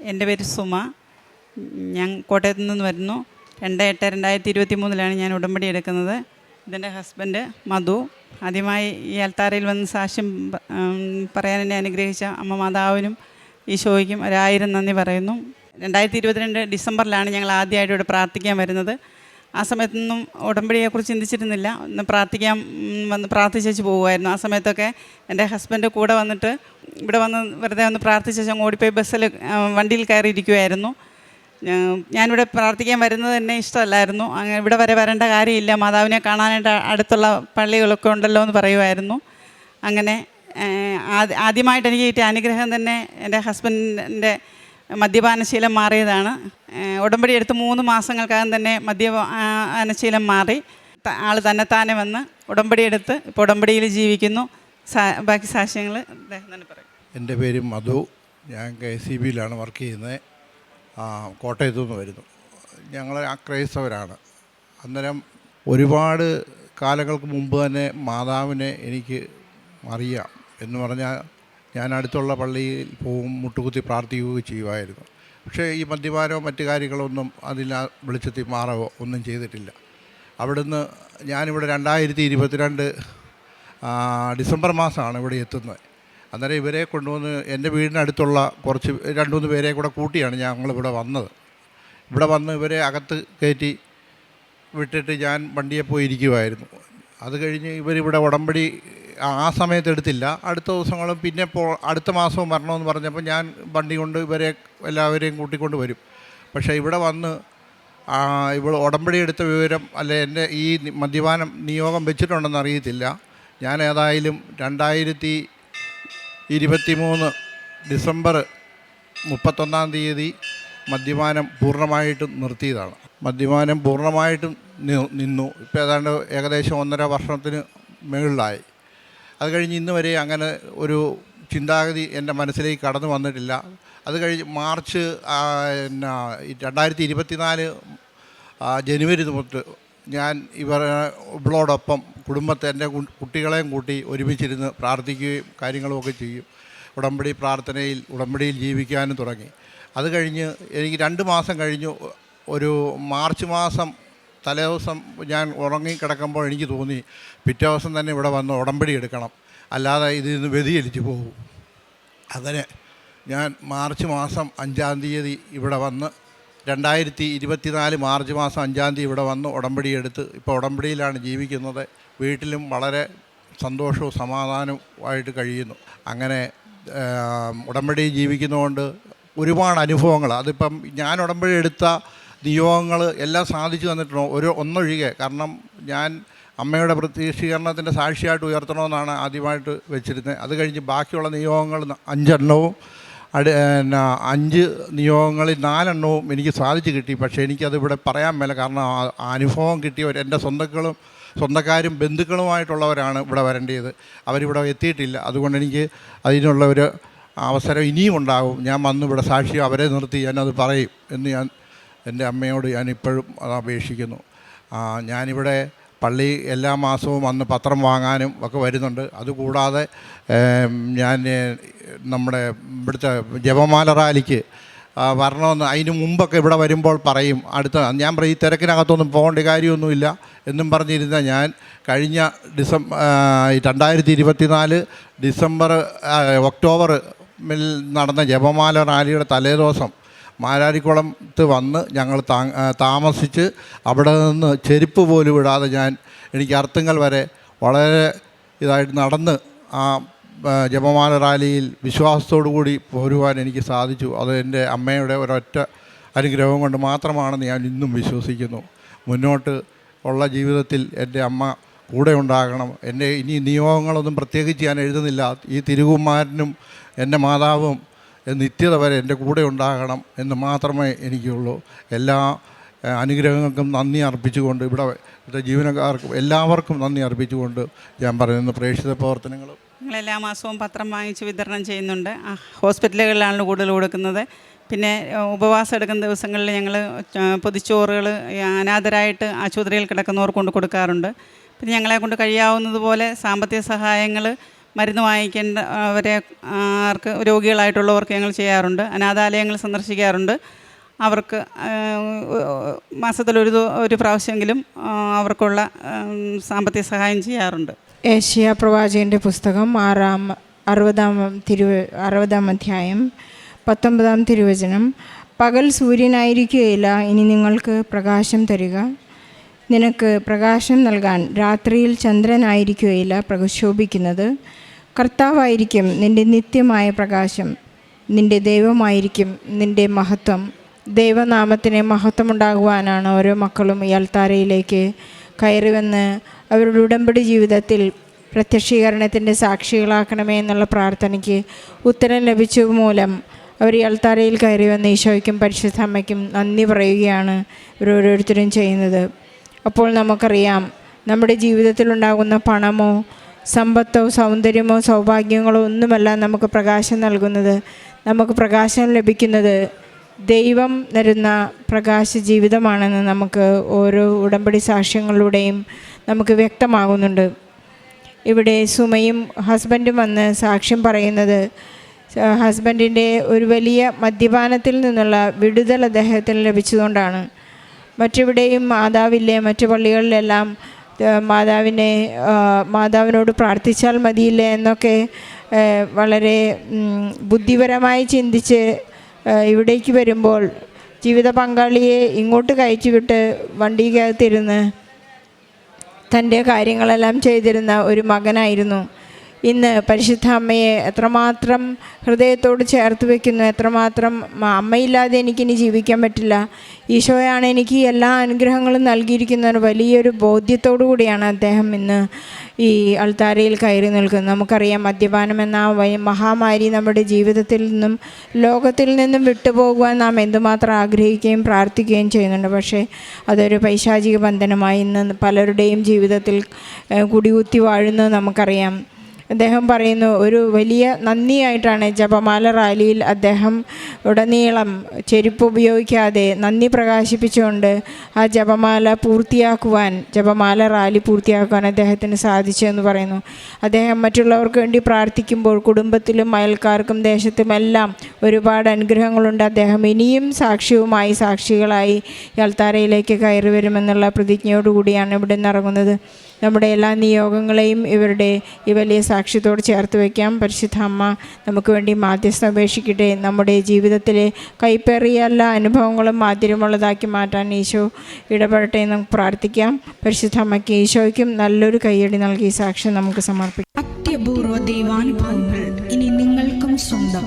എന്റെ പേര് സുമ. ഞാൻ കോട്ടയത്തു നിന്ന് വരുന്നു. രണ്ട് എട്ട് രണ്ടായിരത്തി ഇരുപത്തി മൂന്നിലാണ് ഞാൻ ഉടമ്പടി എടുക്കുന്നത്. ഇതെന്റെ ഹസ്ബൻഡ് മധു. ആദ്യമായി ഈ അൽത്താരയിൽ വന്ന് സാക്ഷ്യം പറയാൻ എന്നെ അനുഗ്രഹിച്ച അമ്മ മാതാവിനും ഈശോയ്ക്കും ഒരായിരം നന്ദി പറയുന്നു. രണ്ടായിരത്തി ഇരുപത്തിരണ്ട് ഡിസംബറിലാണ് ഞങ്ങൾ ആദ്യമായിട്ട് ഇവിടെ പ്രാർത്ഥിക്കാൻ വരുന്നത്. ആ സമയത്തൊന്നും ഉടമ്പടിയെക്കുറിച്ച് ചിന്തിച്ചിരുന്നില്ല. ഒന്ന് പ്രാർത്ഥിക്കാൻ വന്ന് പ്രാർത്ഥിച്ചു പോകുമായിരുന്നു ആ സമയത്തൊക്കെ എന്റെ ഹസ്ബൻഡ് കൂടെ വന്നിട്ട് ഇവിടെ വന്ന് വെറുതെ ഒന്ന് പ്രാർത്ഥിച്ചു ഓടിപ്പോയി ബസ്സിൽ വണ്ടിയിൽ കയറിയിരിക്കുമായിരുന്നു ഞാനിവിടെ പ്രാർത്ഥിക്കാൻ വരുന്നത് തന്നെ ഇഷ്ടമല്ലായിരുന്നു. അങ്ങനെ ഇവിടെ വരെ വരേണ്ട കാര്യമില്ല. മാതാവിനെ കാണാനായിട്ട് അടുത്തുള്ള പള്ളികളൊക്കെ ഉണ്ടല്ലോ എന്ന് പറയുമായിരുന്നു അങ്ങനെ ആദ്യമായിട്ട് എനിക്ക് കിട്ടിയ അനുഗ്രഹം തന്നെ എന്റെ ഹസ്ബൻഡിന്റെ മദ്യപാനശീലം മാറിയതാണ്. ഉടമ്പടി എടുത്ത് മൂന്ന് മാസങ്ങൾക്കകം തന്നെ മദ്യപാനശീലം മാറി. ആൾ തന്നെത്താനെ വന്ന് ഉടമ്പടി എടുത്ത് ഇപ്പോൾ ഉടമ്പടിയിൽ ജീവിക്കുന്നു. ബാക്കി സാക്ഷ്യങ്ങൾ എന്റെ പേര് മധു. ഞാൻ കെ സി ബിയിലാണ് വർക്ക് ചെയ്യുന്നത്. കോട്ടയത്തു നിന്ന് വരുന്നു. ഞങ്ങൾ ക്രൈസ്തവരാണ്. അന്നേരം ഒരുപാട് കാലങ്ങൾക്ക് മുമ്പ് തന്നെ മാതാവിനെ എനിക്ക് അറിയാം എന്ന് പറഞ്ഞാൽ ഞാൻ അടുത്തുള്ള പള്ളിയിൽ പോവും മുട്ടുകുത്തി പ്രാർത്ഥിക്കുകയും ചെയ്യുമായിരുന്നു. പക്ഷേ ഈ മദ്യപാനോ മറ്റു കാര്യങ്ങളൊന്നും അതിൽ വെളിച്ചത്തിൽ മാറവോ ഒന്നും ചെയ്തിട്ടില്ല. അവിടുന്ന് ഞാനിവിടെ രണ്ടായിരത്തി ഇരുപത്തിരണ്ട് ഡിസംബർ മാസമാണ് ഇവിടെ എത്തുന്നത്. അന്നേരം ഇവരെ കൊണ്ടുവന്ന് എന്റെ വീടിനടുത്തുള്ള കുറച്ച് രണ്ട് മൂന്ന് പേരെ കൂടെ കൂട്ടിയാണ് ഞങ്ങളിവിടെ വന്നത്. ഇവിടെ വന്ന് ഇവരെ അകത്ത് കയറ്റി വിട്ടിട്ട് ഞാൻ വണ്ടിയെ പോയി ഇരിക്കുമായിരുന്നു അത് കഴിഞ്ഞ് ഇവരിവിടെ ഉടമ്പടി ആ- സമയത്ത് എടുത്തില്ല. അടുത്ത ദിവസങ്ങളും പിന്നെ പോ അടുത്ത മാസവും വരണമെന്ന് പറഞ്ഞപ്പോൾ ഞാൻ വണ്ടി കൊണ്ട് ഇവരെ എല്ലാവരെയും കൂട്ടിക്കൊണ്ട് വരും. പക്ഷേ ഇവിടെ വന്ന് ഇവൾ ഉടമ്പടി എടുത്ത വിവരം അല്ലെ എന്റെ ഈ മദ്യപാനം നിയോഗം വെച്ചിട്ടുണ്ടെന്ന് അറിയത്തില്ല. ഞാൻ ഏതായാലും രണ്ടായിരത്തി ഇരുപത്തി മൂന്ന് ഡിസംബർ മുപ്പത്തൊന്നാം തീയതി മദ്യപാനം പൂർണമായിട്ടും നിർത്തിയതാണ്. മദ്യപാനം പൂർണമായിട്ടും നിന്നു. ഇപ്പോൾ ഏതാണ്ട് ഏകദേശം ഒന്നര വർഷത്തിന് മുകളിലായി അത് കഴിഞ്ഞ് ഇന്ന് വരെ അങ്ങനെ ഒരു ചിന്താഗതി എന്റെ മനസ്സിലേക്ക് കടന്നു വന്നിട്ടില്ല. അത് കഴിഞ്ഞ് മാർച്ച് ഈ രണ്ടായിരത്തി ഇരുപത്തിനാല് ജനുവരി തൊട്ട് ഞാൻ ഇവർ ഇവളോടൊപ്പം കുടുംബത്തെ എന്റെ കുട്ടികളെയും കൂട്ടി ഒരുമിച്ചിരുന്ന് പ്രാർത്ഥിക്കുകയും കാര്യങ്ങളുമൊക്കെ ചെയ്യും. ഉടമ്പടി പ്രാർത്ഥനയിൽ ഉടമ്പടിയിൽ ജീവിക്കാനും തുടങ്ങി. അത് കഴിഞ്ഞ് എനിക്ക് രണ്ട് മാസം കഴിഞ്ഞു. ഒരു മാർച്ച് മാസം തലേദിവസം ഞാൻ ഉറങ്ങിക്കിടക്കുമ്പോൾ എനിക്ക് തോന്നി പിറ്റേ ദിവസം തന്നെ ഇവിടെ വന്ന് ഉടമ്പടി എടുക്കണം. അല്ലാതെ ഇതിൽ നിന്ന് വ്യതിചലിച്ചു പോകും. അങ്ങനെ ഞാൻ മാർച്ച് മാസം അഞ്ചാം തീയതി ഇവിടെ വന്ന് രണ്ടായിരത്തി ഇരുപത്തിനാല് മാർച്ച് മാസം അഞ്ചാം തീയതി ഇവിടെ വന്ന് ഉടമ്പടി എടുത്ത് ഇപ്പോൾ ഉടമ്പടിയിലാണ് ജീവിക്കുന്നത്. വീട്ടിലും വളരെ സന്തോഷവും സമാധാനവുമായിട്ട് കഴിയുന്നു. അങ്ങനെ ഉടമ്പടി ജീവിക്കുന്നതുകൊണ്ട് ഒരുപാട് അനുഭവങ്ങൾ. അതിപ്പം ഞാൻ ഉടമ്പടി എടുത്ത നിയോഗങ്ങൾ എല്ലാം സാധിച്ചു തന്നിട്ടുണ്ടോ? ഒരു ഒന്നൊഴികെ. കാരണം ഞാൻ അമ്മയുടെ പ്രത്യക്ഷീകരണത്തിന്റെ സാക്ഷിയായിട്ട് ഉയർത്തണമെന്നാണ് ആദ്യമായിട്ട് വെച്ചിരുന്നത്. അത് കഴിഞ്ഞ് ബാക്കിയുള്ള നിയോഗങ്ങൾ അഞ്ചെണ്ണവും അടി അഞ്ച് നിയോഗങ്ങളിൽ നാലെണ്ണവും എനിക്ക് സാധിച്ചു കിട്ടി. പക്ഷേ എനിക്കത് ഇവിടെ പറയാൻ മേല. കാരണം അനുഭവം കിട്ടിയവർ എന്റെ സ്വന്തക്കളും സ്വന്തക്കാരും ബന്ധുക്കളുമായിട്ടുള്ളവരാണ് ഇവിടെ വരേണ്ടത് അവരിവിടെ എത്തിയിട്ടില്ല. അതുകൊണ്ട് എനിക്ക് അതിനുള്ള ഒരു അവസരം ഇനിയും ഉണ്ടാകും. ഞാൻ വന്ന് ഇവിടെ സാക്ഷി അവരെ നിർത്തി ഞാനത് പറയും എന്ന് ഞാൻ എന്റെ അമ്മയോട് ഞാനിപ്പോഴും അത് അപേക്ഷിക്കുന്നു. ഞാനിവിടെ പള്ളി എല്ലാ മാസവും അന്ന് പത്രം വാങ്ങാനും ഒക്കെ വരുന്നുണ്ട്. അതുകൂടാതെ ഞാൻ നമ്മുടെ ഇവിടുത്തെ ജപമാല റാലിക്ക് വരണമെന്ന് അതിന് മുമ്പൊക്കെ ഇവിടെ വരുമ്പോൾ പറയും. അടുത്ത ഞാൻ പറയും ഈ തിരക്കിനകത്തൊന്നും പോകേണ്ട കാര്യമൊന്നുമില്ല എന്നും പറഞ്ഞിരുന്ന ഞാൻ കഴിഞ്ഞ ഡിസംബർ രണ്ടായിരത്തി ഇരുപത്തിനാല് ഡിസംബർ ഒക്ടോബറിൽ നടന്ന ജപമാല റാലിയുടെ തലേദിവസം മാരാരിക്കുളത്ത് വന്ന് ഞങ്ങൾ താമസിച്ച് അവിടെ നിന്ന് ചെരുപ്പ് പോലും ഇടാതെ ഞാൻ എനിക്ക് അർത്തുങ്കൽ വരെ വളരെ ഇതായിട്ട് നടന്ന് ആ, ജപമാല റാലിയിൽ വിശ്വാസത്തോടു കൂടി പോരുവാൻ എനിക്ക് സാധിച്ചു. അത് എന്റെ അമ്മയുടെ ഒരൊറ്റ അനുഗ്രഹം കൊണ്ട് മാത്രമാണെന്ന് ഞാൻ ഇന്നും വിശ്വസിക്കുന്നു. മുന്നോട്ട് ഉള്ള ജീവിതത്തിൽ എന്റെ അമ്മ കൂടെ ഉണ്ടാകണം. എന്റെ ഇനി നിയോഗങ്ങളൊന്നും പ്രത്യേകിച്ച് ഞാൻ എഴുതുന്നില്ല. ഈ തിരുകുമാരനും എന്റെ മാതാവും നിത്യത വരെ എന്റെ കൂടെ ഉണ്ടാകണം എന്ന് മാത്രമേ എനിക്കുള്ളൂ. എല്ലാ അനുഗ്രഹങ്ങൾക്കും നന്ദി അർപ്പിച്ചുകൊണ്ട് ഇവിടെ ഇവിടെ ജീവനക്കാർക്കും എല്ലാവർക്കും നന്ദി അർപ്പിച്ചുകൊണ്ട് ഞാൻ പറയുന്നു. പ്രേക്ഷിത പ്രവർത്തനങ്ങളും. ഞങ്ങൾ എല്ലാ മാസവും പത്രം വാങ്ങിച്ച് വിതരണം ചെയ്യുന്നുണ്ട്. ഹോസ്പിറ്റലുകളിലാണ് കൂടുതൽ കൊടുക്കുന്നത്. പിന്നെ ഉപവാസം എടുക്കുന്ന ദിവസങ്ങളിൽ ഞങ്ങൾ പൊതിച്ചോറുകൾ അനാഥരായിട്ട് ആശുപത്രിയിൽ കിടക്കുന്നവർക്ക് കൊണ്ട് കൊടുക്കാറുണ്ട്. പിന്നെ ഞങ്ങളെ കൊണ്ട് കഴിയാവുന്നതുപോലെ സാമ്പത്തിക സഹായങ്ങൾ മരുന്ന് വാങ്ങിക്കേണ്ട അവരെ ആർക്ക് രോഗികളായിട്ടുള്ളവർക്ക് ഞങ്ങൾ ചെയ്യാറുണ്ട്. അനാഥാലയങ്ങൾ സന്ദർശിക്കാറുണ്ട്. അവർക്ക് മാസത്തിലൊരു ഒരു പ്രാവശ്യമെങ്കിലും അവർക്കുള്ള സാമ്പത്തിക സഹായം ചെയ്യാറുണ്ട്. ഏഷ്യ പ്രവാചകന്റെ പുസ്തകം ആറാം അറുപതാം തിരു അറുപതാം അധ്യായം പത്തൊമ്പതാം തിരുവചനം. പകൽ സൂര്യനായിരിക്കുകയില്ല ഇനി നിങ്ങൾക്ക് പ്രകാശം തരിക. നിനക്ക് പ്രകാശം നൽകാൻ രാത്രിയിൽ ചന്ദ്രനായിരിക്കുകയില്ല പ്രശോഭിക്കുന്നത് കർത്താവായിരിക്കും നിന്റെ നിത്യമായ പ്രകാശം. നിന്റെ ദൈവമായിരിക്കും നിന്റെ മഹത്വം. ദൈവനാമത്തിന് മഹത്വമുണ്ടാകുവാനാണ് ഓരോ മക്കളും ഈ അൽത്താരയിലേക്ക് കയറി വന്ന് അവരുടെ ഉടമ്പടി ജീവിതത്തിൽ പ്രത്യക്ഷീകരണത്തിന്റെ സാക്ഷികളാക്കണമേ എന്നുള്ള പ്രാർത്ഥനയ്ക്ക് ഉത്തരം ലഭിച്ചത് മൂലം അവർ ഈ അൾത്താരയിൽ കയറി വന്ന് ഈശോയ്ക്കും പരിശുദ്ധ അമ്മയ്ക്കും നന്ദി പറയുകയാണ് ഇവരോരോരുത്തരും ചെയ്യുന്നത്. അപ്പോൾ നമുക്കറിയാം നമ്മുടെ ജീവിതത്തിൽ ഉണ്ടാകുന്ന പണമോ സമ്പത്തോ സൗന്ദര്യമോ സൗഭാഗ്യങ്ങളോ ഒന്നുമല്ല നമുക്ക് പ്രകാശം നൽകുന്നത്. നമുക്ക് പ്രകാശം ലഭിക്കുന്നത് ദൈവം തരുന്ന പ്രകാശ ജീവിതമാണെന്ന് നമുക്ക് ഓരോ ഉടമ്പടി സാക്ഷ്യങ്ങളിലൂടെയും നമുക്ക് വ്യക്തമാകുന്നുണ്ട്. ഇവിടെ സുമയും ഹസ്ബൻഡും വന്ന് സാക്ഷ്യം പറയുന്നത് ഹസ്ബൻഡിന്റെ ഒരു വലിയ മദ്യപാനത്തിൽ നിന്നുള്ള വിടുതൽ അദ്ദേഹത്തിന് ലഭിച്ചതുകൊണ്ടാണ്. മറ്റെവിടെയും മാതാവില്ലേ മറ്റു പള്ളികളിലെല്ലാം മാതാവിനെ മാതാവിനോട് പ്രാർത്ഥിച്ചാൽ മതിയില്ലേ എന്നൊക്കെ വളരെ ബുദ്ധിപരമായി ചിന്തിച്ച് ഇവിടേക്ക് വരുമ്പോൾ ജീവിത പങ്കാളിയെ ഇങ്ങോട്ട് കയറ്റിവിട്ട് വണ്ടിക്കകത്തിരുന്ന് തന്റെ കാര്യങ്ങളെല്ലാം ചെയ്തിരുന്ന ഒരു മകനായിരുന്നു. ഇന്ന് പരിശുദ്ധ അമ്മയെ എത്രമാത്രം ഹൃദയത്തോട് ചേർത്ത് വെക്കുന്നു എത്രമാത്രം അമ്മയില്ലാതെ എനിക്കിനി ജീവിക്കാൻ പറ്റില്ല. ഈശോയാണ് എനിക്ക് എല്ലാ അനുഗ്രഹങ്ങളും നൽകിയിരിക്കുന്ന ഒരു വലിയൊരു ബോധ്യത്തോടു കൂടിയാണ് അദ്ദേഹം ഇന്ന് ഈ അൾത്താരയിൽ കയറി നിൽക്കുന്നത്. നമുക്കറിയാം മദ്യപാനം എന്ന മഹാമാരി നമ്മുടെ ജീവിതത്തിൽ നിന്നും ലോകത്തിൽ നിന്നും വിട്ടുപോകുവാൻ നാം എന്തുമാത്രം ആഗ്രഹിക്കുകയും പ്രാർത്ഥിക്കുകയും ചെയ്യുന്നുണ്ട്. പക്ഷേ അതൊരു പൈശാചിക ബന്ധനമായി ഇന്ന് പലരുടെയും ജീവിതത്തിൽ കുടികുത്തി വാഴുന്നത് നമുക്കറിയാം. അദ്ദേഹം പറയുന്നു ഒരു വലിയ നന്ദിയായിട്ടാണ് ജപമാല റാലിയിൽ അദ്ദേഹം ഉടനീളം ചെരുപ്പ് ഉപയോഗിക്കാതെ നന്ദി പ്രകാശിപ്പിച്ചുകൊണ്ട് ആ ജപമാല പൂർത്തിയാക്കുവാൻ ജപമാല റാലി പൂർത്തിയാക്കുവാൻ അദ്ദേഹത്തിന് സാധിച്ചു എന്ന് പറയുന്നു. അദ്ദേഹം മറ്റുള്ളവർക്ക് വേണ്ടി പ്രാർത്ഥിക്കുമ്പോൾ കുടുംബത്തിലും അയൽക്കാർക്കും ദേശത്തും എല്ലാം ഒരുപാട് അനുഗ്രഹങ്ങളുണ്ട്. അദ്ദേഹം ഇനിയും സാക്ഷ്യവുമായി സാക്ഷികളായി യാൽത്താരയിലേക്ക് കയറി വരുമെന്നുള്ള പ്രതിജ്ഞയോടുകൂടിയാണ് ഇവിടെ നിന്ന് ഇറങ്ങുന്നത്. നമ്മുടെ എല്ലാ നിയോഗങ്ങളെയും ഇവരുടെ ഈ വലിയ സാക്ഷ്യത്തോട് ചേർത്ത് വയ്ക്കാം. പരിശുദ്ധ അമ്മ നമുക്ക് വേണ്ടി മാധ്യസ്ഥ അപേക്ഷിക്കട്ടെ. നമ്മുടെ ജീവിതത്തിലെ കൈപ്പേറിയ എല്ലാ അനുഭവങ്ങളും മാധുര്യമുള്ളതാക്കി മാറ്റാൻ ഈശോ ഇടപെടട്ടെ എന്ന് നമുക്ക് പ്രാർത്ഥിക്കാം. പരിശുദ്ധ അമ്മയ്ക്ക് ഈശോയ്ക്കും നല്ലൊരു കയ്യടി നൽകി സാക്ഷ്യം നമുക്ക് സമർപ്പിക്കാം. അത്യപൂർവ ദൈവാനുഭവങ്ങൾ ഇനി നിങ്ങൾക്കും സ്വന്തം.